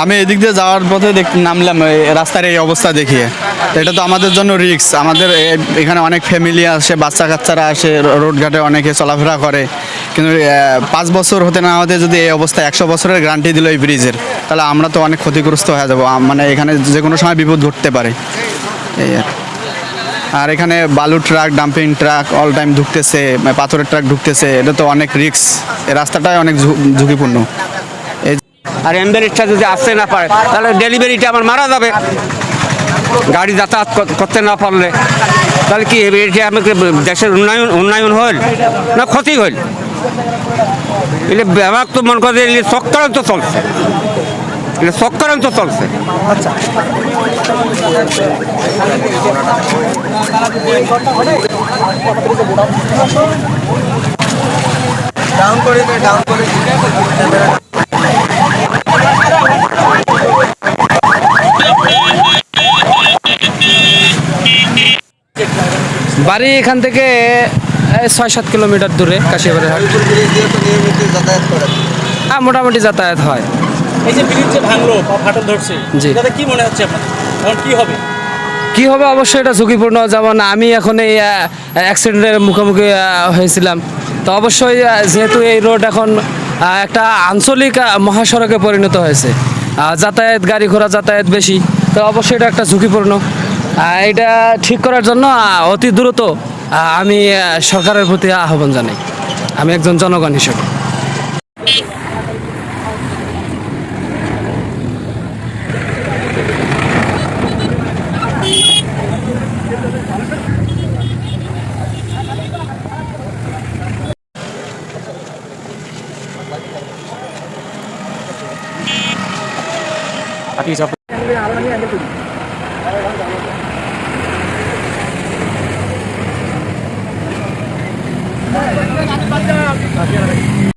আমি এদিক দিয়ে যাওয়ার পথে দেখ- নামলাম রাস্তার এই অবস্থা দেখিয়ে। এটা তো আমাদের জন্য রিস্ক। আমাদের এখানে অনেক ফ্যামিলি আসে বাচ্চা কাচ্চারা আসে রোডঘাটে অনেকে চলাফেরা করে। কিন্তু পাঁচ বছর হতে না হতে যদি এই অবস্থা একশো বছরের গ্যারান্টি দিল এই ব্রিজের তাহলে আমরা তো অনেক ক্ষতিগ্রস্ত হয়ে যাব। মানে এখানে যে কোনো সময় বিপদ ঘটতে পারে। এই আর আর এখানে বালু truck dumping truck all time ঢুকতেছে, পাথরের ট্রাক ঢুকতেছে, এটা তো অনেক রিক্স রাস্তাটাই অনেক ঝুঁকিপূর্ণ। আর অ্যাম্বুলেন্সটা যদি আসতে না পারে, তাহলে ডেলিভারিটা আমার মারা যাবে। গাড়ি যাতায়াত করতে না পারলে, তাহলে কি? এটা আমাকে দেশের উন্নয়ন উন্নয়ন হল না ক্ষতি হল এলে ব্যাপার তো মনে করে চক্রান্ত চলছে। এলে চক্রান্ত চলছে। বাড়ি এখান থেকে ছয় সাত কিলোমিটার দূরে কাশিয়াবাড়ির হাট। হ্যাঁ মোটামুটি যাতায়াত হয়। এই যে ব্রিজ যে ভাঙলো ফাটল ধরছে জি। এটাতে কি মনে হচ্ছে আপনার এখন কি হবে? কি হবে? অবশ্যই এটা ঝুঁকিপূর্ণ যেমন আমি এখন এই অ্যাক্সিডেন্টের মুখোমুখি হয়েছিলাম। তো অবশ্যই যেহেতু এই রোড এখন একটা আঞ্চলিক মহাসড়কে পরিণত হয়েছে। যাতায়াত গাড়ি ঘোড়া যাতায়াত বেশি। তো অবশ্যই এটা একটা ঝুঁকিপূর্ণ। এটা ঠিক করার জন্য অতি দ্রুত আমি সরকারের প্রতি আহ্বান জানাই। আমি একজন জনগণ হিসেবে। Panjang.